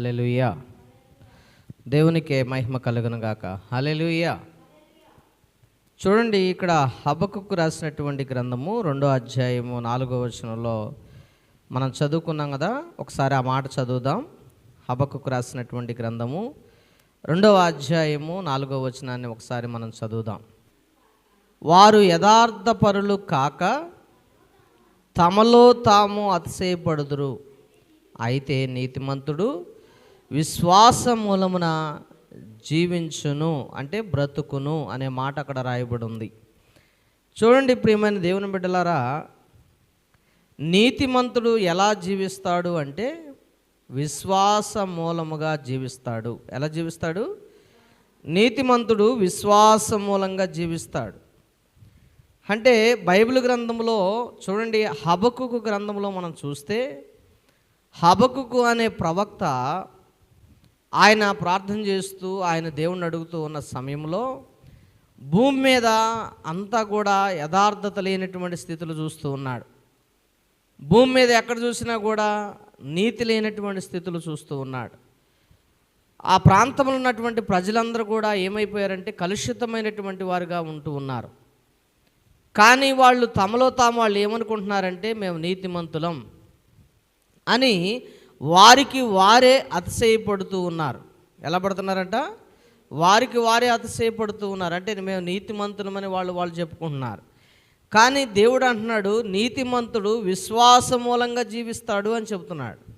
హల్లెలూయా. దేవునికే మహిమ కలుగును గాక. హల్లెలూయా. చూడండి ఇక్కడ హబకుకు రాసినటువంటి గ్రంథము రెండో అధ్యాయము నాలుగో వచనంలో మనం చదువుకున్నాం కదా ఒకసారి ఆ మాట చదువుదాం. హబకుకు రాసినటువంటి గ్రంథము రెండవ అధ్యాయము నాలుగో వచనాన్ని ఒకసారి మనం చదువుదాం. వారు యథార్థ పరులు కాక తమలో తాము అతిశయపడుదురు. అయితే నీతిమంతుడు విశ్వాస మూలమున జీవించును అంటే బ్రతుకును అనే మాట అక్కడ రాయబడి ఉంది చూడండి ప్రియమైన దేవుని బిడ్డలారా నీతిమంతుడు ఎలా జీవిస్తాడు అంటే విశ్వాస మూలముగా జీవిస్తాడు. ఎలా జీవిస్తాడు? నీతిమంతుడు విశ్వాస మూలంగా జీవిస్తాడు. అంటే బైబిల్ గ్రంథంలో చూడండి హబకుకు గ్రంథంలో మనం చూస్తే హబకుకు అనే ప్రవక్త ఆయన ప్రార్థన చేస్తూ ఆయన దేవుణ్ణి అడుగుతూ ఉన్న సమయంలో భూమి మీద అంతా కూడా యథార్థత లేనటువంటి స్థితులు చూస్తూ ఉన్నాడు. భూమి మీద ఎక్కడ చూసినా కూడా నీతి లేనటువంటి స్థితులు చూస్తూ ఉన్నాడు. ఆ ప్రాంతంలో ఉన్నటువంటి ప్రజలందరూ కూడా ఏమైపోయారంటే కలుషితమైనటువంటి వారుగా ఉంటూ ఉన్నారు. కానీ వాళ్ళు తమలో తాము వాళ్ళు ఏమనుకుంటున్నారంటే మేము నీతిమంతులం అని వారికి వారే అతిశయపడుతూ ఉన్నారు. ఎలా పడుతున్నారంట? వారికి వారే అతిశయపడుతూ ఉన్నారు. అంటే మేము నీతిమంతులమని వాళ్ళు వాళ్ళు చెప్పుకుంటున్నారు. కానీ దేవుడు అంటున్నాడు నీతిమంతుడు విశ్వాస మూలంగా జీవిస్తాడు అని చెబుతున్నాడు.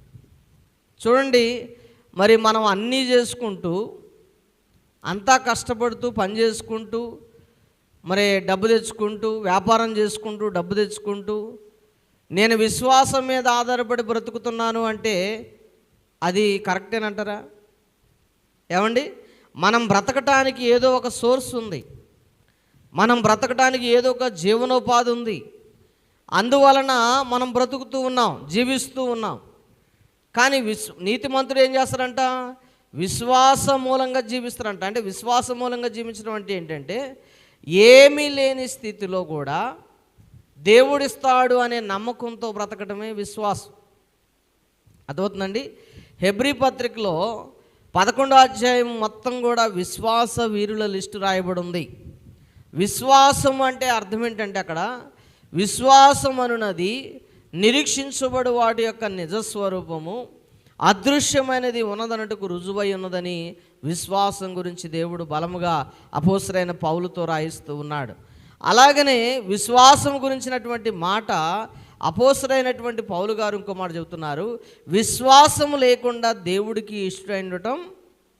చూడండి మరి మనం అన్నీ చేసుకుంటూ అంతా కష్టపడుతూ పని చేసుకుంటూ మరి డబ్బు తెచ్చుకుంటూ వ్యాపారం చేసుకుంటూ డబ్బు తెచ్చుకుంటూ నేను విశ్వాసం మీద ఆధారపడి బ్రతుకుతున్నాను అంటే అది కరెక్టేనంటారా ఏమండి? మనం బ్రతకటానికి ఏదో ఒక సోర్స్ ఉంది. మనం బ్రతకటానికి ఏదో ఒక జీవనోపాధి ఉంది. అందువలన మనం బ్రతుకుతూ ఉన్నాం జీవిస్తూ ఉన్నాం. కానీ విశ్ నీతిమంతుడు ఏం చేస్తారంట విశ్వాస మూలంగా జీవిస్తారంట అంటే విశ్వాస మూలంగా జీవించడం అంటే ఏంటంటే ఏమీ లేని స్థితిలో కూడా దేవుడిస్తాడు అనే నమ్మకంతో బ్రతకడమే విశ్వాసం. అర్థమవుతుందండి? హెబ్రి పత్రికలో పదకొండో అధ్యాయం మొత్తం కూడా విశ్వాస వీరుల లిస్టు రాయబడి ఉంది విశ్వాసం అంటే అర్థం ఏంటంటే అక్కడ విశ్వాసం అనున్నది నిరీక్షించబడు వాటి యొక్క నిజస్వరూపము అదృశ్యమైనది ఉన్నదన్నట్టుకు రుజువై ఉన్నదని విశ్వాసం గురించి దేవుడు బలముగా అపోసరైన పౌలుతో రాయిస్తూ ఉన్నాడు. అలాగనే విశ్వాసం గురించినటువంటి మాట అపోసరైనటువంటి పౌలు గారు ఇంకో మాట చెబుతున్నారు. విశ్వాసం లేకుండా దేవుడికి ఇష్టమైనటం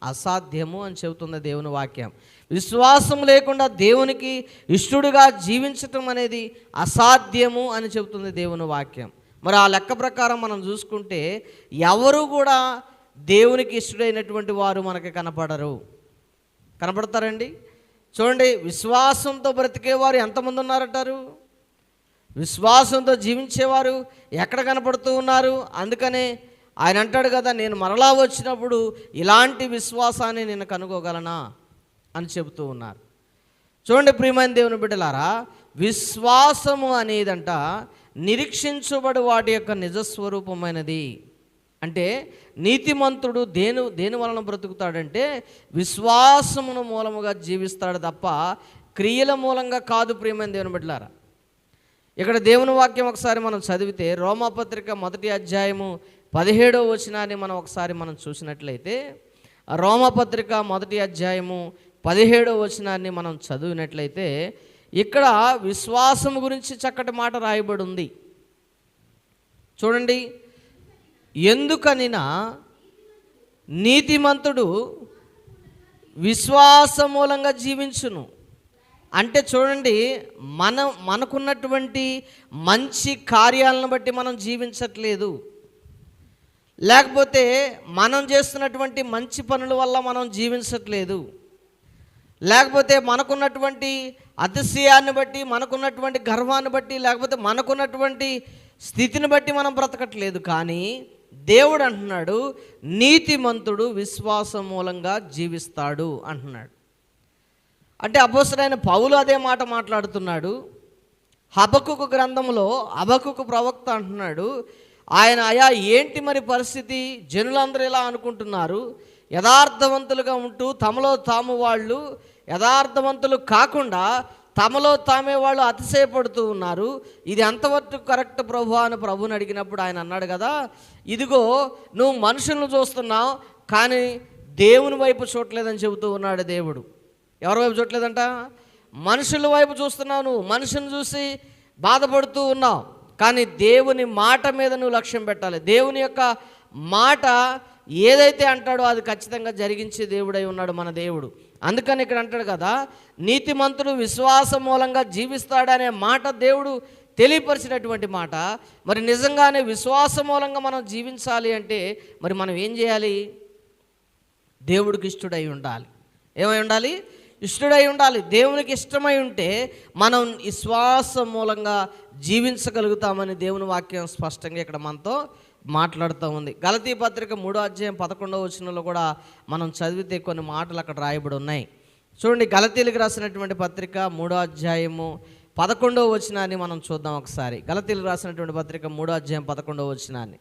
అసాధ్యము అని చెబుతుంది దేవుని వాక్యం. విశ్వాసం లేకుండా దేవునికి ఇష్టడుగా జీవించటం అనేది అసాధ్యము అని చెబుతుంది దేవుని వాక్యం. మరి ఆ లెక్క ప్రకారం మనం చూసుకుంటే ఎవరు కూడా దేవునికి ఇష్టడైనటువంటి వారు మనకి కనపడరు. కనపడతారండి? చూడండి విశ్వాసంతో బ్రతికేవారు ఎంతమంది ఉన్నారంటారు? విశ్వాసంతో జీవించేవారు ఎక్కడ కనపడుతూ ఉన్నారు? అందుకనే ఆయన అంటాడు కదా నేను మరలా వచ్చినప్పుడు ఇలాంటి విశ్వాసాన్ని నేను కనుగోగలనా అని చెబుతూ ఉన్నారు. చూడండి ప్రియమైన దేవుని బిడ్డలారా విశ్వాసము అనేదంట నిరీక్షించబడి వాటి యొక్క నిజస్వరూపమైనది. అంటే నీతిమంతుడు దేని దేని వలన బ్రతుకుతాడంటే విశ్వాసమును మూలముగా జీవిస్తాడు తప్ప క్రియల మూలంగా కాదు ప్రియమైన దేవుని బిడ్డలారా. ఇక్కడ దేవుని వాక్యం ఒకసారి మనం చదివితే రోమాపత్రిక మొదటి అధ్యాయము పదిహేడో వచనాన్ని మనం ఒకసారి మనం చూసినట్లయితే రోమపత్రిక మొదటి అధ్యాయము పదిహేడో వచనాన్ని మనం చదివినట్లయితే ఇక్కడ విశ్వాసం గురించి చక్కటి మాట రాయబడి ఉంది. చూడండి. ఎందుకనినా నీతిమంతుడు విశ్వాస మూలంగా జీవించును. అంటే చూడండి మనం మనకున్నటువంటి మంచి కార్యాలను బట్టి మనం జీవించట్లేదు. లేకపోతే మనం చేస్తున్నటువంటి మంచి పనుల వల్ల మనం జీవించట్లేదు. లేకపోతే మనకున్నటువంటి అతిశయాన్ని బట్టి మనకున్నటువంటి గర్వాన్ని బట్టి లేకపోతే మనకున్నటువంటి స్థితిని బట్టి మనం బ్రతకట్లేదు. కానీ దేవుడు అంటున్నాడు నీతిమంతుడు విశ్వాసం మూలంగా జీవిస్తాడు అంటున్నాడు. అంటే అపోసరైన పౌలు అదే మాట మాట్లాడుతున్నాడు. హబకుకు గ్రంథంలో హబకుకు ప్రవక్త అంటున్నాడు ఆయన అయా ఏంటి మరి పరిస్థితి? జనులందరూ ఇలా అనుకుంటున్నారు? యథార్థవంతులుగా ఉంటూ తమలో తాము వాళ్ళు యథార్థవంతులు కాకుండా తమలో తామే వాళ్ళు అతిశయపడుతూ ఉన్నారు. ఇది ఎంతవరకు కరెక్ట్ ప్రభు అని ప్రభుని అడిగినప్పుడు ఆయన అన్నాడు కదా ఇదిగో నువ్వు మనుషులను చూస్తున్నావు కానీ దేవుని వైపు చూడలేదని చెబుతూ ఉన్నాడు దేవుడు. ఎవరి వైపు చూడలేదంట మనుషుల వైపు చూస్తున్నావు నువ్వు మనుషుని చూసి బాధపడుతూ ఉన్నావు. కానీ దేవుని మాట మీద నువ్వు లక్ష్యం పెట్టాలి. దేవుని యొక్క మాట ఏదైతే అంటాడో అది ఖచ్చితంగా జరిగించే దేవుడై ఉన్నాడు మన దేవుడు. అందుకని ఇక్కడ అంటాడు కదా నీతిమంతుడు విశ్వాసం మూలంగా జీవిస్తాడనే మాట దేవుడు తెలియపరిచినటువంటి మాట. మరి నిజంగానే విశ్వాసం మూలంగా మనం జీవించాలి అంటే మరి మనం ఏం చేయాలి? దేవుడికి ఇష్టడై ఉండాలి. ఏమై ఉండాలి? ఇష్టడై ఉండాలి. దేవునికి ఇష్టమై ఉంటే మనం విశ్వాసం మూలంగా జీవించగలుగుతామని దేవుని వాక్యం స్పష్టంగా ఇక్కడ మనతో మాట్లాడుతూ ఉంది. గలతీ పత్రిక మూడో అధ్యాయం పదకొండవ వచనంలో కూడా మనం చదివితే కొన్ని మాటలు అక్కడ రాయబడి ఉన్నాయి. చూడండి గలతీలకు రాసినటువంటి పత్రిక మూడో అధ్యాయము పదకొండవ వచనాన్ని మనం చూద్దాం ఒకసారి. గలతీలు రాసినటువంటి పత్రిక మూడో అధ్యాయం పదకొండవ వచనాన్ని.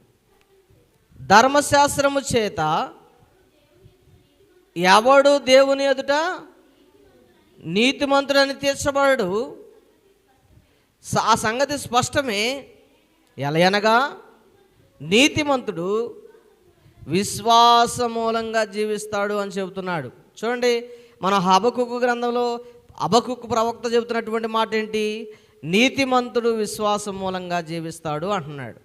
ధర్మశాస్త్రము చేత ఎవడు దేవుని ఎదుట నీతిమంతుడని తీర్చబడు స- ఆ సంగతి స్పష్టమే. ఎలయనగా నీతిమంతుడు విశ్వాస మూలంగా జీవిస్తాడు అని చెబుతున్నాడు. చూడండి మన హబకుకు గ్రంథంలో అబకుకు ప్రవక్త చెబుతున్నటువంటి మాట ఏంటి? నీతిమంతుడు విశ్వాసం మూలంగా జీవిస్తాడు అంటున్నాడు.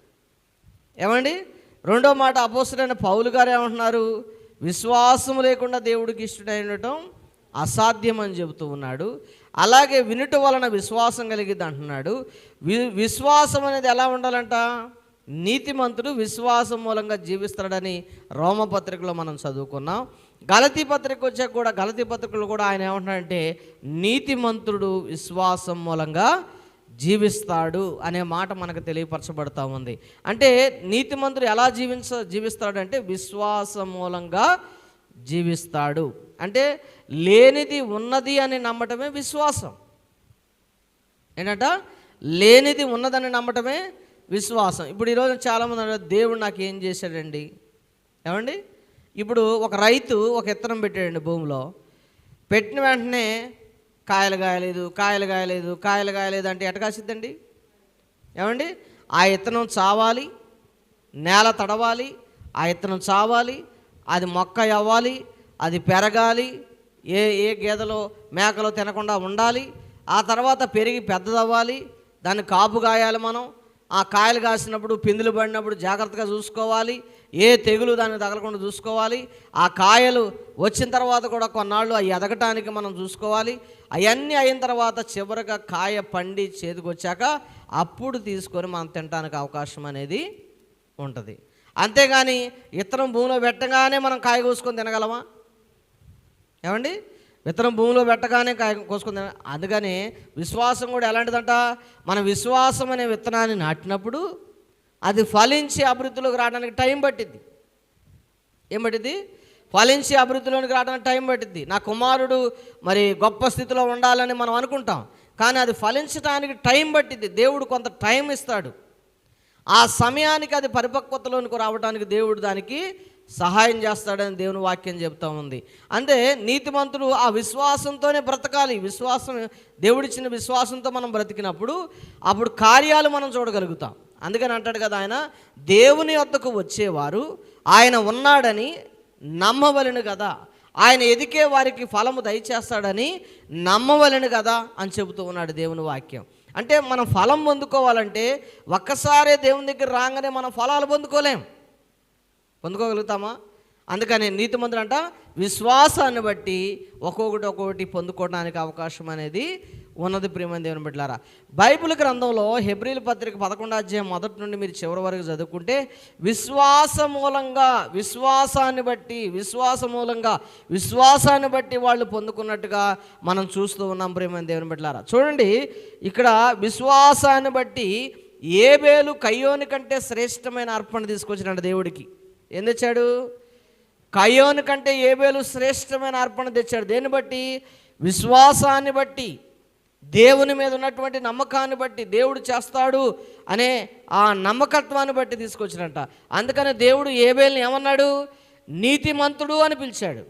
ఏమండి? రెండో మాట అపోసరైన పౌలు గారు ఏమంటున్నారు? విశ్వాసం లేకుండా దేవుడికి ఇష్టడైనటం ఉండటం అసాధ్యం అని చెబుతూ ఉన్నాడు. అలాగే వినుట వలన విశ్వాసం కలిగిద్ది అంటున్నాడు. వి విశ్వాసం అనేది ఎలా ఉండాలంట? నీతిమంతుడు విశ్వాసం మూలంగా జీవిస్తాడని రోమపత్రికలో మనం చదువుకున్నాం. గలతీ పత్రిక వచ్చాక కూడా గలతీ పత్రికలు కూడా ఆయన ఏమంటున్నాడంటే నీతిమంతుడు విశ్వాసం మూలంగా జీవిస్తాడు అనే మాట మనకు తెలియపరచబడతా ఉంది. అంటే నీతిమంతుడు ఎలా జీవించ జీవిస్తాడు అంటే విశ్వాసం మూలంగా జీవిస్తాడు. అంటే లేనిది ఉన్నది అని నమ్మటమే విశ్వాసం. ఏంటంట? లేనిది ఉన్నదని నమ్మటమే విశ్వాసం. ఇప్పుడు ఈరోజు చాలామంది అంటారు దేవుడు నాకు ఏం చేశాడండి? ఏమండి? ఇప్పుడు ఒక రైతు ఒక ఇత్తనం పెట్టాడండి భూమిలో. పెట్టిన వెంటనే కాయలు కాయలేదు కాయలు కాయలేదు కాయలు కాయలేదు అంటే ఎట కాసిద్దండి? ఏమండి? ఆ ఇత్తనం చావాలి నేల తడవాలి ఆ ఇత్తనం చావాలి అది మొక్క అవ్వాలి అది పెరగాలి ఏ ఏ గేదెలో మేకలో తినకుండా ఉండాలి ఆ తర్వాత పెరిగి పెద్దదవ్వాలి దాన్ని కాపు కాయాలి మనం ఆ కాయలు కాసినప్పుడు పిందులు పడినప్పుడు జాగ్రత్తగా చూసుకోవాలి. ఏ తెగులు దాన్ని తగలకుండా చూసుకోవాలి. ఆ కాయలు వచ్చిన తర్వాత కూడా కొన్నాళ్ళు అవి ఎదగటానికి మనం చూసుకోవాలి. అవన్నీ అయిన తర్వాత చివరిగా కాయ పండి చేతికొచ్చాక అప్పుడు తీసుకొని మనం తినడానికి అవకాశం అనేది ఉంటుంది. అంతేగాని ఇత్తనం భూమిలో పెట్టగానే మనం కాయ కోసుకొని తినగలమా? ఏమండి? విత్తనం భూమిలో పెట్టగానే కోసుకుంది. అందుకని విశ్వాసం కూడా ఎలాంటిదంట? మన విశ్వాసం అనే విత్తనాన్ని నాటినప్పుడు అది ఫలించి అభివృద్ధిలోకి రావడానికి టైం పట్టింది ఏం పట్టింది ఫలించి అభివృద్ధిలోనికి రావడానికి టైం పట్టింది నా కుమారుడు మరి గొప్ప స్థితిలో ఉండాలని మనం అనుకుంటాం. కానీ అది ఫలించడానికి టైం పట్టింది దేవుడు కొంత టైం ఇస్తాడు. ఆ సమయానికి అది పరిపక్వతలోనికి రావడానికి దేవుడు దానికి సహాయం చేస్తాడని దేవుని వాక్యం చెప్తా ఉంది. అంటే నీతిమంతుడు ఆ విశ్వాసంతోనే బ్రతకాలి. విశ్వాసం దేవుడిచ్చిన విశ్వాసంతో మనం బ్రతికినప్పుడు అప్పుడు కార్యాలు మనం చూడగలుగుతాం. అందుకని అంటాడు కదా ఆయన దేవుని వద్దకు వచ్చేవారు ఆయన ఉన్నాడని నమ్మవలను కదా. ఆయన ఎదికే వారికి ఫలము దయచేస్తాడని నమ్మవలను కదా అని చెబుతూ ఉన్నాడు దేవుని వాక్యం. అంటే మనం ఫలం పొందుకోవాలంటే ఒక్కసారే దేవుని దగ్గర రాగానే మనం ఫలాలు పొందుకోలేం. పొందుకోగలుగుతామా? అందుకని నీతిమంతుడు అంట విశ్వాసాన్ని బట్టి ఒక్కొక్కటి ఒక్కొక్కటి పొందుకోవడానికి అవకాశం అనేది ఉన్నది ప్రియమైన దేవుని బిడ్డారా బైబిల్ గ్రంథంలో హెబ్రిల్ పత్రిక పదకొండు అధ్యాయం మొదటి నుండి మీరు చివరి వరకు చదువుకుంటే విశ్వాస మూలంగా విశ్వాసాన్ని బట్టి విశ్వాస మూలంగా విశ్వాసాన్ని బట్టి వాళ్ళు పొందుకున్నట్టుగా మనం చూస్తూ ఉన్నాం ప్రియమైన దేవుని బిడ్డారా చూడండి ఇక్కడ విశ్వాసాన్ని బట్టి ఏబేలు కయ్యోని కంటే శ్రేష్టమైన అర్పణ తీసుకొచ్చినాడు దేవుడికి. ఏం తెచ్చాడు? కయ్యోని కంటే ఏబేలు శ్రేష్టమైన అర్పణ తెచ్చాడు. దేన్ని బట్టి? విశ్వాసాన్ని బట్టి దేవుని మీద ఉన్నటువంటి నమ్మకాన్ని బట్టి దేవుడు చేస్తాడు అనే ఆ నమ్మకత్వాన్ని బట్టి తీసుకొచ్చినట్ట అందుకనే దేవుడు ఏబేల్ని ఏమన్నాడు? నీతిమంతుడు అని పిలిచాడు.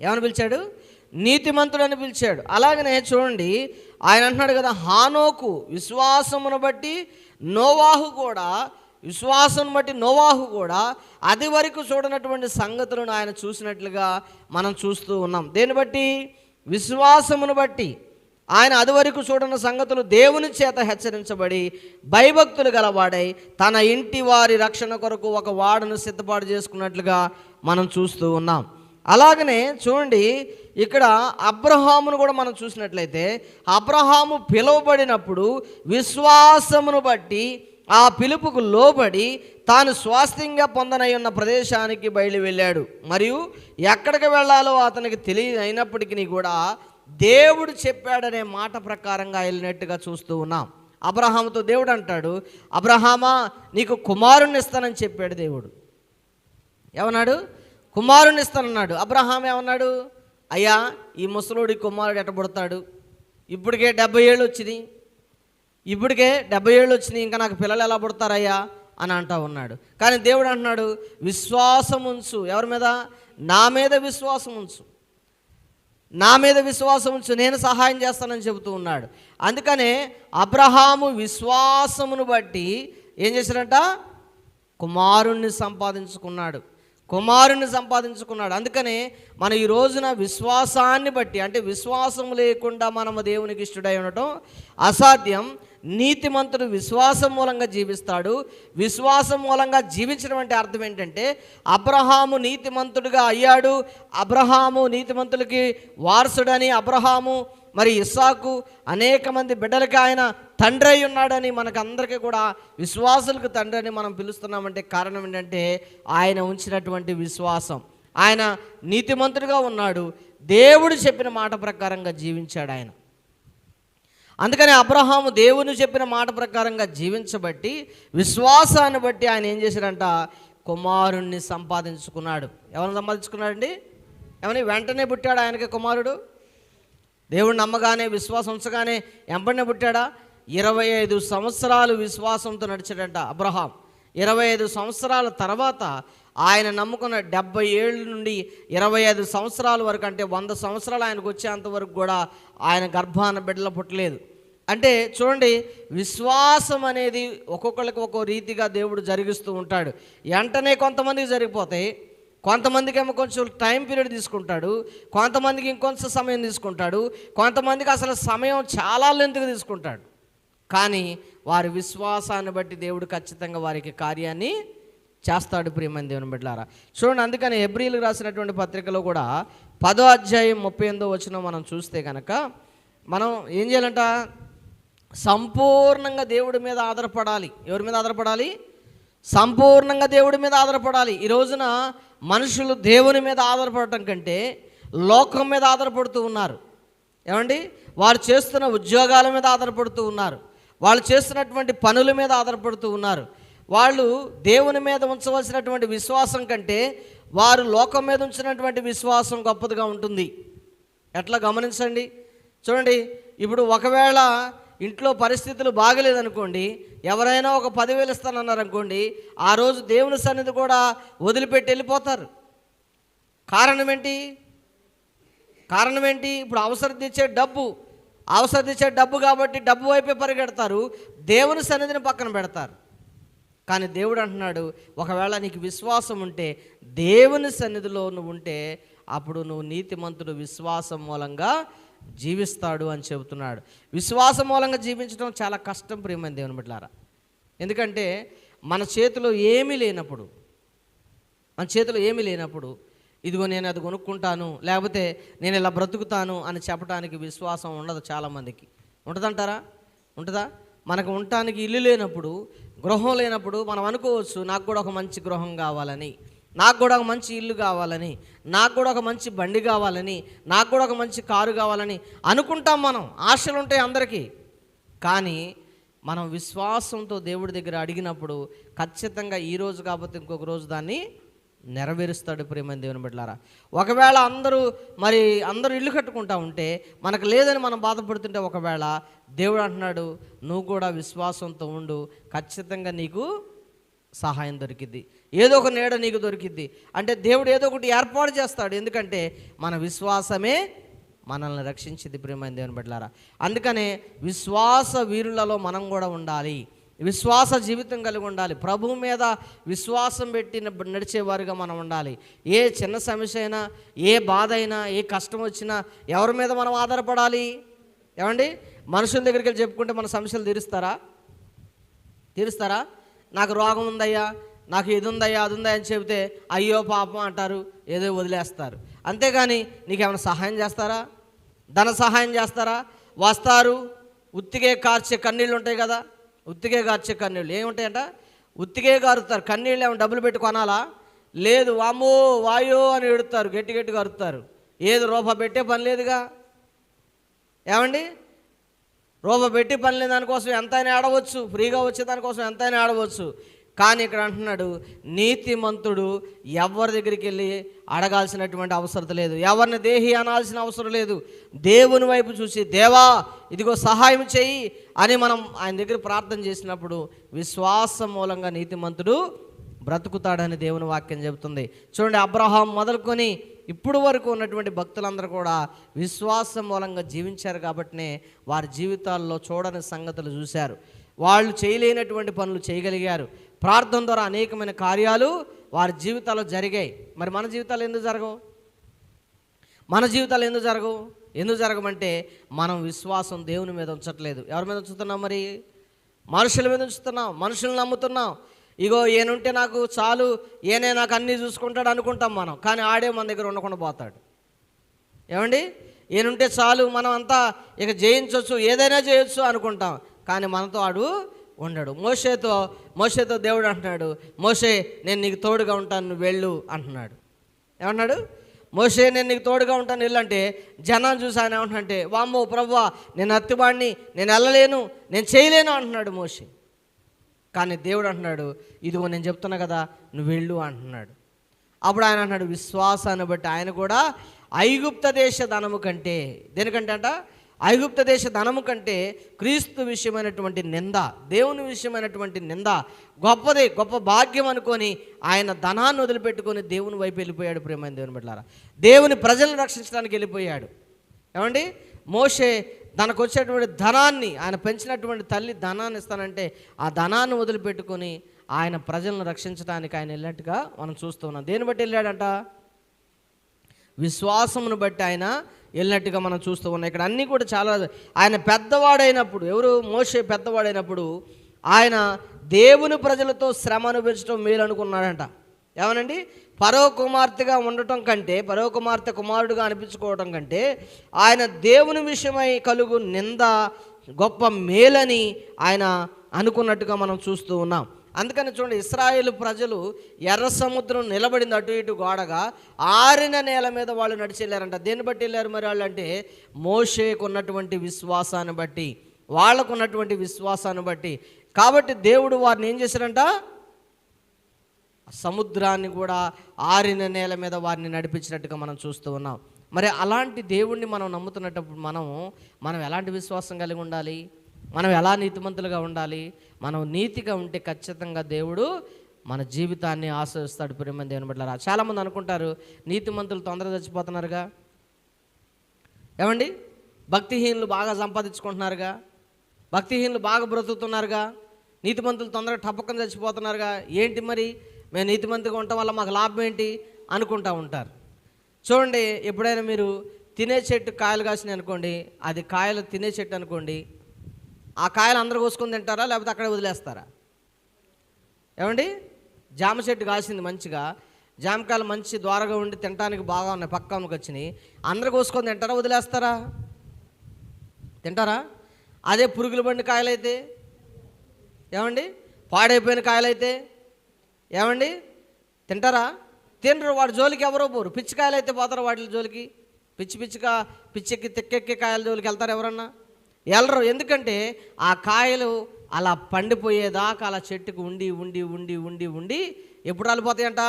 ఏమని పిలిచాడు? నీతిమంతుడు అని పిలిచాడు. అలాగనే చూడండి ఆయన అంటున్నాడు కదా హానోకు విశ్వాసమును బట్టి నోవాహు కూడా విశ్వాసం బట్టి నోవాహు కూడా అది వరకు చూడనటువంటి సంగతులను ఆయన చూసినట్లుగా మనం చూస్తూ ఉన్నాం. దేన్ని బట్టి? విశ్వాసమును బట్టి. ఆయన అది వరకు చూడని సంగతులు దేవుని చేత హెచ్చరించబడి భయభక్తులు గలవాడై తన ఇంటి వారి రక్షణ కొరకు ఒక వాడను సిద్ధపాటు చేసుకున్నట్లుగా మనం చూస్తూ ఉన్నాం. అలాగనే చూడండి ఇక్కడ అబ్రహామును కూడా మనం చూసినట్లయితే అబ్రహాము పిలువబడినప్పుడు విశ్వాసమును బట్టి ఆ పిలుపుకు లోబడి తాను స్వాస్థ్యంగా పొందనై ఉన్న ప్రదేశానికి బయలు వెళ్ళాడు. మరియు ఎక్కడికి వెళ్ళాలో అతనికి తెలియనప్పటికీ కూడా దేవుడు చెప్పాడనే మాట ప్రకారంగా వెళ్ళినట్టుగా చూస్తూ ఉన్నాం. అబ్రహాముతో దేవుడు అంటాడు అబ్రహామా నీకు కుమారుణ్ణి ఇస్తానని చెప్పాడు దేవుడు. ఏమన్నాడు? కుమారుని ఇస్తానన్నాడు. అబ్రహాం ఏమన్నాడు? అయ్యా ఈ ముసలోడి కుమారుడు ఎట్ట పుడతాడు ఇప్పటికే డెబ్బై ఏళ్ళు వచ్చినాయి ఇప్పటికే డెబ్బై ఏళ్ళు వచ్చినాయి ఇంకా నాకు పిల్లలు ఎలా పుడతారయ్యా అని అంటా ఉన్నాడు. కానీ దేవుడు అంటున్నాడు విశ్వాసం ఉంచు. ఎవరి మీద? నా మీద విశ్వాసం ఉంచు. నా మీద విశ్వాసం ఉంచు. నేను సహాయం చేస్తానని చెబుతూ ఉన్నాడు. అందుకనే అబ్రహాము విశ్వాసమును బట్టి ఏం చేశాడంట? కుమారుణ్ణి సంపాదించుకున్నాడు. కుమారుణ్ణి సంపాదించుకున్నాడు. అందుకనే మన ఈ రోజున విశ్వాసాన్ని బట్టి అంటే విశ్వాసం లేకుండా మనము దేవునికి ఇష్టడై ఉండటం అసాధ్యం. నీతిమంతుడు విశ్వాసం మూలంగా జీవిస్తాడు. విశ్వాసం మూలంగా జీవించడం అంటే అర్థం ఏంటంటే అబ్రహాము నీతిమంతుడిగా అయ్యాడు. అబ్రహాము నీతిమంతులకి వారసుడని అబ్రహాము మరి ఇస్సాకు అనేక మంది బిడ్డలకి ఆయన తండ్రి అయి ఉన్నాడని మనకందరికీ కూడా విశ్వాసులకు తండ్రి అని మనం పిలుస్తున్నామంటే కారణం ఏంటంటే ఆయన ఉంచినటువంటి విశ్వాసం. ఆయన నీతిమంతుడిగా ఉన్నాడు. దేవుడు చెప్పిన మాట ప్రకారంగా జీవించాడు ఆయన. అందుకని అబ్రహాము దేవుని చెప్పిన మాట ప్రకారంగా జీవించబట్టి విశ్వాసాన్ని బట్టి ఆయన ఏం చేశాడంట? కుమారుణ్ణి సంపాదించుకున్నాడు. ఎవరిని సంపాదించుకున్నాడండి? ఏమని? వెంటనే పుట్టాడు ఆయనకి కుమారుడు? దేవుడు నమ్మగానే విశ్వాసం ఉంచగానే ఎంబడినే పుట్టాడా? ఇరవై ఐదు సంవత్సరాలు విశ్వాసంతో నడిచాడంట అబ్రహాం. ఇరవై ఐదు సంవత్సరాల తర్వాత ఆయన నమ్ముకున్న డెబ్బై ఏళ్ళ నుండి ఇరవై ఐదు సంవత్సరాల వరకు అంటే వంద సంవత్సరాలు ఆయనకు వచ్చేంత వరకు కూడా ఆయన గర్భాన బిడ్డలు పుట్టలేదు. అంటే చూడండి విశ్వాసం అనేది ఒక్కొక్కరికి ఒక్కో రీతిగా దేవుడు జరిగిస్తూ ఉంటాడు. వెంటనే కొంతమందికి జరిగిపోతాయి. కొంతమందికి ఏమో కొంచెం టైం పీరియడ్ తీసుకుంటాడు. కొంతమందికి ఇంకొంచెం సమయం తీసుకుంటాడు. కొంతమందికి అసలు సమయం చాలా లెంత్గా తీసుకుంటాడు. కానీ వారి విశ్వాసాన్ని బట్టి దేవుడు ఖచ్చితంగా వారికి కార్యాన్ని చేస్తాడు ప్రియమైన దేవుని బిడ్డలారా. చూడండి అందుకని ఎబ్రిల్ రాసినటువంటి పత్రికలో కూడా పదో అధ్యాయం ముప్పై ఎనిమిదో వచ్చిన మనం చూస్తే కనుక మనం ఏం చేయాలంట? సంపూర్ణంగా దేవుడి మీద ఆధారపడాలి. ఎవరి మీద ఆధారపడాలి? సంపూర్ణంగా దేవుడి మీద ఆధారపడాలి. ఈ రోజున మనుషులు దేవుని మీద ఆధారపడటం కంటే లోకం మీద ఆధారపడుతూ ఉన్నారు. ఏమండి? వారు చేస్తున్న ఉద్యోగాల మీద ఆధారపడుతూ ఉన్నారు. వాళ్ళు చేస్తున్నటువంటి పనుల మీద ఆధారపడుతూ ఉన్నారు. వాళ్ళు దేవుని మీద ఉంచవలసినటువంటి విశ్వాసం కంటే వారు లోకం మీద ఉంచినటువంటి విశ్వాసం గొప్పదిగా ఉంటుంది. ఎట్లా గమనించండి? చూడండి ఇప్పుడు ఒకవేళ ఇంట్లో పరిస్థితులు బాగలేదనుకోండి ఎవరైనా ఒక పదివేలు ఇస్తానన్నారు అనుకోండి ఆ రోజు దేవుని సన్నిధి కూడా వదిలిపెట్టి వెళ్ళిపోతారు. కారణం ఏంటి కారణం ఏంటి ఇప్పుడు అవసరం తెచ్చే డబ్బు అవసరం తెచ్చే డబ్బు కాబట్టి డబ్బు వైపే పరిగెడతారు దేవుని సన్నిధిని పక్కన పెడతారు. కానీ దేవుడు అంటున్నాడు ఒకవేళ నీకు విశ్వాసం ఉంటే దేవుని సన్నిధిలో నువ్వు ఉంటే అప్పుడు నువ్వు నీతిమంతుడు విశ్వాసం మూలంగా జీవిస్తాడు అని చెబుతున్నాడు. విశ్వాసం మూలంగా జీవించడం చాలా కష్టం ప్రియమైన దేవుని బిడ్డారా ఎందుకంటే మన చేతిలో ఏమీ లేనప్పుడు మన చేతిలో ఏమీ లేనప్పుడు ఇదిగో నేను అది కొనుక్కుంటాను లేకపోతే నేను ఇలా బ్రతుకుతాను అని చెప్పడానికి విశ్వాసం ఉండదు చాలామందికి. ఉంటుందంటారా? ఉంటుందా? మనకు ఉండటానికి ఇల్లు లేనప్పుడు గృహం లేనప్పుడు మనం అనుకోవచ్చు నాకు కూడా ఒక మంచి గృహం కావాలని నాకు కూడా ఒక మంచి ఇల్లు కావాలని నాకు కూడా ఒక మంచి బండి కావాలని నాకు కూడా ఒక మంచి కారు కావాలని అనుకుంటాం మనం. ఆశలు ఉంటాయి అందరికీ. కానీ మనం విశ్వాసంతో దేవుడి దగ్గర అడిగినప్పుడు ఖచ్చితంగా ఈ రోజు కాకపోతే ఇంకొక రోజు దాన్ని నెరవేరుస్తాడు ప్రేమ దేవుని బిడ్డలారా. ఒకవేళ అందరూ మరి అందరూ ఇల్లు కట్టుకుంటా ఉంటే మనకు లేదని మనం బాధపడుతుంటే ఒకవేళ దేవుడు అంటున్నాడు నువ్వు కూడా విశ్వాసంతో ఉండు ఖచ్చితంగా నీకు సహాయం దొరికిద్ది. ఏదో ఒక నీడ నీకు దొరికిద్ది. అంటే దేవుడు ఏదో ఒకటి ఏర్పాటు చేస్తాడు. ఎందుకంటే మన విశ్వాసమే మనల్ని రక్షించింది ప్రియమైన దేవుని బిడ్డలారా. అందుకనే విశ్వాస వీరులలో మనం కూడా ఉండాలి. విశ్వాస జీవితం కలిగి ఉండాలి. ప్రభు మీద విశ్వాసం పెట్టి నడిచేవారుగా మనం ఉండాలి. ఏ చిన్న సమస్య అయినా ఏ బాధ అయినా ఏ కష్టం వచ్చినా ఎవరి మీద మనం ఆధారపడాలి? ఏమండి? మనుషుల దగ్గరికి వెళ్ళి చెప్పుకుంటే మన సమస్యలు తీరుస్తారా? తీరుస్తారా? నాకు రోగం ఉందయ్యా నాకు ఇది ఉందయ్యా అది ఉందయ్యా అని చెబితే అయ్యో పాపం అంటారు ఏదో వదిలేస్తారు. అంతేగాని నీకేమైనా సహాయం చేస్తారా? ధన సహాయం చేస్తారా? వస్తారు ఉత్తిగే కార్చే కన్నీళ్ళు ఉంటాయి కదా. ఉత్తిగే గార్చే కన్నీళ్ళు. ఏముంటాయంట? ఉత్తిగే గారుతారు కన్నీళ్ళు ఏమైనా డబ్బులు పెట్టి కొనాలా? లేదు. వామో వాయో అని ఎడుతారు గట్టి గట్టిగా అరుతారు. ఏది రూప పెట్టే పని లేదుగా. ఏమండి? రూప పెట్టి పని లేని దానికోసం ఎంతైనా ఆడవచ్చు ఫ్రీగా వచ్చే దానికోసం ఎంతైనా ఆడవచ్చు కానీ ఇక్కడ అంటున్నాడు నీతిమంతుడు ఎవరి దగ్గరికి వెళ్ళి అడగాల్సినటువంటి అవసరం లేదు. ఎవరిని దేహి అనాల్సిన అవసరం లేదు. దేవుని వైపు చూసి దేవా ఇదిగో సహాయం చేయి అని మనం ఆయన దగ్గర ప్రార్థన చేసినప్పుడు విశ్వాసం మూలంగా నీతిమంతుడు బ్రతుకుతాడని దేవుని వాక్యం చెబుతుంది. చూడండి అబ్రహాం మొదలుకొని ఇప్పుడు వరకు ఉన్నటువంటి భక్తులందరూ కూడా విశ్వాసం మూలంగా జీవించారు కాబట్టినే వారి జీవితాల్లో చూడని సంగతులు చూశారు. వాళ్ళు చేయలేనటువంటి పనులు చేయగలిగారు. ప్రార్థన ద్వారా అనేకమైన కార్యాలు వారి జీవితాల్లో జరిగాయి. మరి మన జీవితాలు ఎందుకు జరగవు? మన జీవితాలు ఎందుకు జరగవు? ఎందుకు జరగమంటే మనం విశ్వాసం దేవుని మీద ఉంచట్లేదు. ఎవరి మీద ఉంచుతున్నాం మరి? మనుషుల మీద ఉంచుతున్నాం మనుషులను నమ్ముతున్నాం ఇగో ఏనుంటే నాకు చాలు ఏనే నాకు అన్నీ చూసుకుంటాడు అనుకుంటాం మనం. కానీ ఆడే మన దగ్గర ఉండకుండా పోతాడు. ఏమండి? ఏనుంటే చాలు మనం అంతా ఇక జయించవచ్చు ఏదైనా చేయొచ్చు అనుకుంటాం. కానీ మనతో ఆడు ఉండడు. మోసేతో మోసేతో దేవుడు అంటున్నాడు మోసే నేను నీకు తోడుగా ఉంటాను నువ్వు వెళ్ళు అంటున్నాడు. ఏమన్నాడు? మోసే నేను నీకు తోడుగా ఉంటాను వెళ్ళంటే జనం చూసాను ఏమంటుంటే వామ్మో ప్రభు నేను అత్తివాడిని నేను వెళ్ళలేను నేను చేయలేను అంటున్నాడు మోసే కానీ దేవుడు అంటున్నాడు ఇదిగో నేను చెప్తున్నా కదా నువ్వు వెళ్ళు అంటున్నాడు. అప్పుడు ఆయన అంటున్నాడు విశ్వాసాన్ని బట్టి ఆయన కూడా ఐగుప్త దేశ ధనము కంటే దేనికంటే అంట? ఐగుప్త దేశ ధనము కంటే క్రీస్తు విషయమైనటువంటి నింద దేవుని విషయమైనటువంటి నింద గొప్పది గొప్ప భాగ్యం అనుకొని ఆయన ధనాన్ని వదిలిపెట్టుకొని దేవుని వైపు వెళ్ళిపోయాడు ప్రేమైన దేవుని బిడ్డారా దేవుని ప్రజలను రక్షించడానికి వెళ్ళిపోయాడు. ఏమండి? మోషే తనకు వచ్చేటువంటి ధనాన్ని ఆయన పెంచినటువంటి తల్లి ధనాన్ని ఇస్తానంటే ఆ ధనాన్ని వదిలిపెట్టుకొని ఆయన ప్రజలను రక్షించడానికి ఆయన వెళ్ళినట్టుగా మనం చూస్తూ ఉన్నాం. దేన్ని బట్టి వెళ్ళాడంట? విశ్వాసమును బట్టి ఆయన వెళ్ళినట్టుగా మనం చూస్తూ ఉన్నాం. ఇక్కడ అన్నీ కూడా చాలా ఆయన పెద్దవాడైనప్పుడు ఎవరు? మోసే పెద్దవాడైనప్పుడు ఆయన దేవుని ప్రజలతో శ్రమ అనుభవించడం మేలు అనుకున్నాడంట. ఏమనండి? పరో కుమార్తెగా ఉండటం కంటే పరో కుమార్తె కుమారుడుగా అనిపించుకోవటం కంటే ఆయన దేవుని విషయమై కలుగు నింద గొప్ప మేలని ఆయన అనుకున్నట్టుగా మనం చూస్తూ ఉన్నాం. అందుకని చూడండి ఇస్రాయేల్ ప్రజలు ఎర్ర సముద్రం నిలబడింది అటు ఇటు గోడగా ఆరిన నేల మీద వాళ్ళు నడిచి వెళ్ళారంట దేన్ని బట్టి వెళ్ళారు మరి వాళ్ళు అంటే మోషేకు ఉన్నటువంటి విశ్వాసాన్ని బట్టి వాళ్ళకు ఉన్నటువంటి విశ్వాసాన్ని బట్టి. కాబట్టి దేవుడు వారిని ఏం చేశారంట? సముద్రాన్ని కూడా ఆరిన నేల మీద వారిని నడిపించినట్టుగా మనం చూస్తూ ఉన్నాం. మరి అలాంటి దేవుణ్ణి మనం నమ్ముతున్నప్పుడు మనం మనం ఎలాంటి విశ్వాసం కలిగి ఉండాలి? మనం ఎలా నీతిమంతులుగా ఉండాలి? మనం నీతిగా ఉంటే ఖచ్చితంగా దేవుడు మన జీవితాన్ని ఆశ్రయిస్తాడు. ప్రేమ దేవుని బిడ్డలారా చాలామంది అనుకుంటారు నీతిమంతులు తొందరగా చచ్చిపోతున్నారుగా. ఏమండి? భక్తిహీనులు బాగా సంపాదించుకుంటున్నారుగా. భక్తిహీనులు బాగా బ్రతుకుతున్నారుగా. నీతిమంతులు తొందరగా టపక్కన చచ్చిపోతున్నారుగా. ఏంటి మరి? మేము నీతిమంతిగా ఉండటం వల్ల మాకు లాభం ఏంటి? అనుకుంటా ఉంటారు. చూడండి ఎప్పుడైనా మీరు తినే చెట్టు కాయలు కాసినాయి అనుకోండి అది కాయలు తినే చెట్టు అనుకోండి ఆ కాయలు అందరూ కోసుకొని తింటారా? లేకపోతే అక్కడే వదిలేస్తారా? ఏమండి? జామ చెట్టు కాసింది మంచిగా. జామకాయలు మంచి ద్వారగా ఉండి తినడానికి బాగా ఉన్నాయి పక్కనకి వచ్చినాయి అందరు కోసుకొని తింటారా? వదిలేస్తారా? తింటారా? అదే పురుగుల బండి కాయలైతే? ఏమండి? పాడైపోయిన కాయలైతే? ఏమండి? తింటారా? తినరు వాడి జోలికి ఎవరో పోరు. పిచ్చి కాయలు అయితే పోతారు వాటి జోలికి. పిచ్చి పిచ్చిగా పిచ్చెక్కి తెక్కెక్కి కాయల జోలికి వెళ్తారు ఎవరన్నా? వెళ్ళరు ఎందుకంటే ఆ కాయలు అలా పండిపోయేదాకా అలా చెట్టుకు ఉండి ఉండి ఉండి ఉండి ఉండి ఎప్పుడు రాలిపోతాయంట?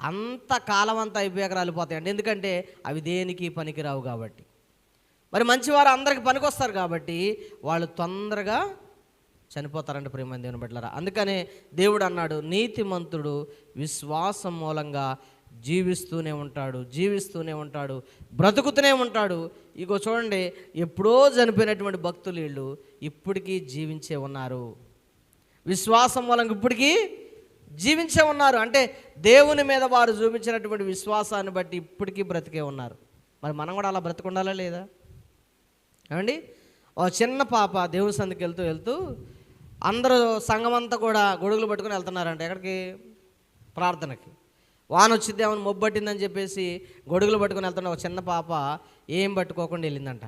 అంత కాలం అంతా అయిపోయాక రాలిపోతాయండి ఎందుకంటే అవి దేనికి పనికిరావు కాబట్టి. మరి మంచివారు అందరికి పనికొస్తారు కాబట్టి వాళ్ళు తొందరగా చనిపోతారంట ప్రేమ దేవుని బిడ్డలారా. అందుకనే దేవుడు అన్నాడు నీతిమంతుడు విశ్వాసం మూలంగా జీవిస్తూనే ఉంటాడు జీవిస్తూనే ఉంటాడు బ్రతుకుతూనే ఉంటాడు ఇగో చూడండి ఎప్పుడో చనిపోయినటువంటి భక్తులు వీళ్ళు ఇప్పటికీ జీవించే ఉన్నారు. విశ్వాసం వలన ఇప్పటికీ జీవించే ఉన్నారు. అంటే దేవుని మీద వారు చూపించినటువంటి విశ్వాసాన్ని బట్టి ఇప్పటికీ బ్రతికే ఉన్నారు. మరి మనం కూడా అలా బ్రతకుండాలా లేదా? ఏమండి? ఓ చిన్న పాప దేవుని సందికి వెళ్తూ వెళ్తూ అందరూ సంఘం అంతా కూడా గొడుగులు పట్టుకుని వెళ్తున్నారంట. ఎక్కడికి? ప్రార్థనకి. వాన వచ్చిద్దామని మొబ్బట్టిందని చెప్పేసి గొడుగులు పట్టుకొని వెళ్తున్న ఒక చిన్న పాప ఏం పట్టుకోకుండా వెళ్ళిందంట.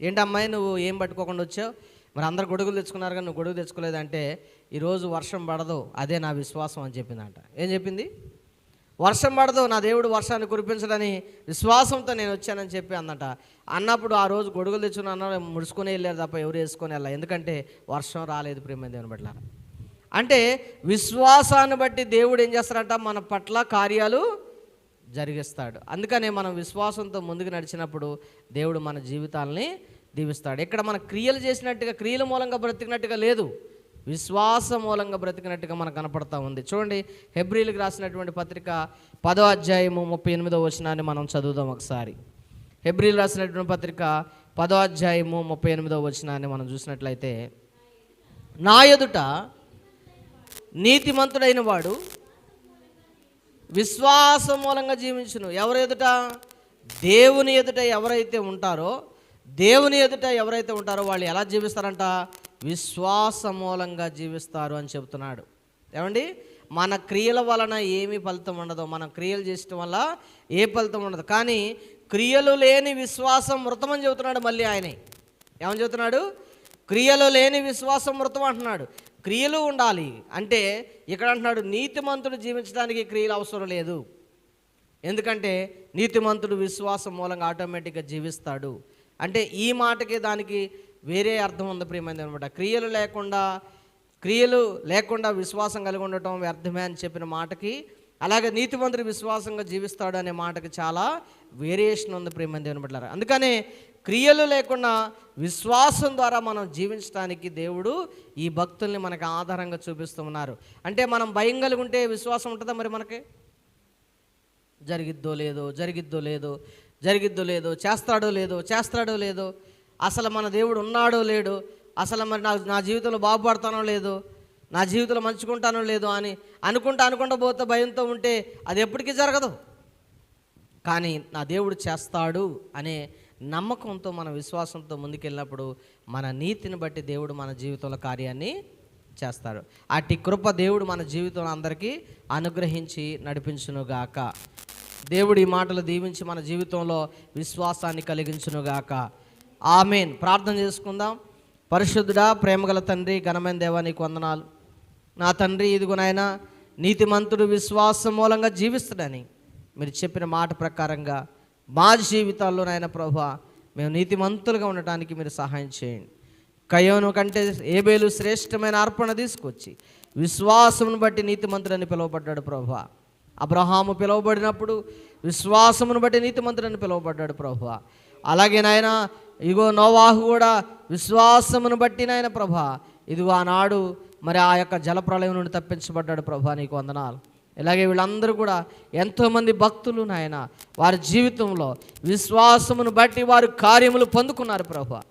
ఏంటమ్మాయి నువ్వు ఏం పట్టుకోకుండా వచ్చావు? మరి అందరు గొడుగులు తెచ్చుకున్నారు కానీ నువ్వు గొడుగు తెచ్చుకోలేదంటే ఈరోజు వర్షం పడదు అదే నా విశ్వాసం అని చెప్పిందంట. ఏం చెప్పింది? వర్షం పడదు నా దేవుడు వర్షాన్ని కురిపించడని విశ్వాసంతో నేను వచ్చానని చెప్పి అందట. అన్నప్పుడు ఆ రోజు గొడుగులు తెచ్చుకుని అన్న ముడుచుకొని వెళ్ళారు తప్ప ఎవరు వేసుకొని వెళ్ళా ఎందుకంటే వర్షం రాలేదు ప్రేమ దేవుని పట్ల అంటే విశ్వాసాన్ని బట్టి దేవుడు ఏం చేస్తారంట? మన పట్ల కార్యాలు జరిగిస్తాడు. అందుకనే మనం విశ్వాసంతో ముందుకు నడిచినప్పుడు దేవుడు మన జీవితాలని దీవిస్తాడు. ఇక్కడ మన క్రియలు చేసినట్టుగా క్రియల మూలంగా బ్రతికినట్టుగా లేదు. విశ్వాస మూలంగా బ్రతికినట్టుగా మనకు కనపడతా ఉంది. చూడండి హెబ్రిల్కి రాసినటువంటి పత్రిక పదో అధ్యాయము ముప్పై ఎనిమిదో వచనాన్ని మనం చదువుదాం ఒకసారి. హెబ్రిల్ రాసినటువంటి పత్రిక పదో అధ్యాయము ముప్పై ఎనిమిదో వచనాన్ని మనం చూసినట్లయితే నా ఎదుట నీతిమంతుడైన వాడు విశ్వాసం మూలంగా జీవించును. ఎవరు ఎదుట? దేవుని ఎదుట ఎవరైతే ఉంటారో దేవుని ఎదుట ఎవరైతే ఉంటారో వాళ్ళు ఎలా జీవిస్తారంట? విశ్వాస మూలంగా జీవిస్తారు అని చెబుతున్నాడు. ఏమండి? మన క్రియల వలన ఏమి ఫలితం ఉండదు. మనం క్రియలు చేయటం వల్ల ఏ ఫలితం ఉండదు. కానీ క్రియలు లేని విశ్వాసం మృతమని చెబుతున్నాడు మళ్ళీ ఆయనే. ఏమని చెబుతున్నాడు? క్రియలు లేని విశ్వాసం మృతం అంటున్నాడు. క్రియలు ఉండాలి. అంటే ఇక్కడ అంటున్నాడు నీతిమంతుడు జీవించడానికి క్రియలు అవసరం లేదు. ఎందుకంటే నీతిమంతుడు విశ్వాసం మూలంగా ఆటోమేటిక్గా జీవిస్తాడు. అంటే ఈ మాటకి దానికి వేరే అర్థం ఉంది ప్రియమైంది అనమాట. క్రియలు లేకుండా క్రియలు లేకుండా విశ్వాసం కలిగి ఉండటం వ్యర్థమే అని చెప్పిన మాటకి అలాగే నీతిమంతుడు విశ్వాసంగా జీవిస్తాడు అనే మాటకి చాలా వేరియేషన్ ఉంది ప్రియమైంది అనబడ్డారు అందుకనే క్రియలు లేకుండా విశ్వాసం ద్వారా మనం జీవించడానికి దేవుడు ఈ భక్తుల్ని మనకు ఆధారంగా చూపిస్తూ ఉన్నారు. అంటే మనం భయం కలిగి ఉంటే విశ్వాసం ఉంటుందా మరి మనకి? జరిగిద్దో లేదో జరిగిద్దో లేదో జరిగిద్దో లేదో చేస్తాడో లేదో చేస్తాడో లేదో అసలు మన దేవుడు ఉన్నాడో లేడు అసలు మరి నా నా జీవితంలో బాగుపడతానో లేదో నా జీవితంలో మంచుకుంటానో లేదో అని అనుకుంటా అనుకుంటా పోతే భయంతో ఉంటే అది ఎప్పటికీ జరగదు. కానీ నా దేవుడు చేస్తాడు అనే నమ్మకంతో మన విశ్వాసంతో ముందుకెళ్ళినప్పుడు మన నీతిని బట్టి దేవుడు మన జీవితంలో కార్యాన్ని చేస్తాడు. అట్టి కృప దేవుడు మన జీవితంలో అందరికీ అనుగ్రహించి నడిపించునుగాక. దేవుడు ఈ మాటలు దీవించి మన జీవితంలో విశ్వాసాన్ని కలిగించునుగాక. ఆమెన్. ప్రార్థన చేసుకుందాం. పరిశుద్ధుడా ప్రేమగల తండ్రి ఘనమైన దేవా నీకు వందనాలు. నా తండ్రి ఇదిగో నాయన నీతిమంతుడు విశ్వాసం మూలంగా జీవిస్తాడని మీరు చెప్పిన మాట ప్రకారంగా మా జీవితాల్లో నాయన ప్రభా మేము నీతిమంతులుగా ఉండటానికి మీరు సహాయం చేయండి. కయోను కంటే ఏబేలు శ్రేష్టమైన అర్పణ తీసుకొచ్చి విశ్వాసమును బట్టి నీతిమంతుడని పిలువబడ్డాడు ప్రభా. అబ్రహాము పిలువబడినప్పుడు విశ్వాసమును బట్టి నీతిమంతుడని పిలువబడ్డాడు ప్రభా. అలాగే నాయన ఇగో నోవాహు కూడా విశ్వాసమును బట్టి నాయన ప్రభా ఇదిగో ఆనాడు మరి ఆ యొక్క జలప్రలయం నుండి తప్పించబడ్డాడు ప్రభా నీకు వందనాలు. ఇలాగే వీళ్ళందరూ కూడా ఎంతోమంది భక్తులు నాయన వారి జీవితంలో విశ్వాసమును బట్టి వారు కార్యములు పొందుకున్నారు ప్రభా.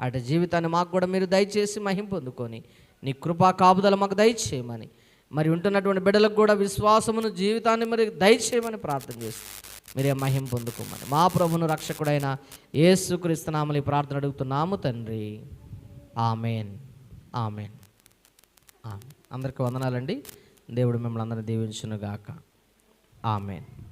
అటు జీవితాన్ని మాకు కూడా మీరు దయచేసి మహిం పొందుకొని నీ కృపా కాపుదల మాకు దయచేయమని మరి ఉంటున్నటువంటి బిడ్డలకు కూడా విశ్వాసమును జీవితాన్ని మరి దయచేయమని ప్రార్థన చేసి మీరే మహిం పొందుకోమని మా ప్రభును రక్షకుడైన ఏసుక్రీస్తునామలి ప్రార్థన అడుగుతున్నాము తండ్రి. ఆమెన్. ఆమెన్. ఆమెన్. అందరికీ వందనాలండి. దేవుడు మిమ్మల్ని అందరినీ దీవించునుగాక. ఆమెన్.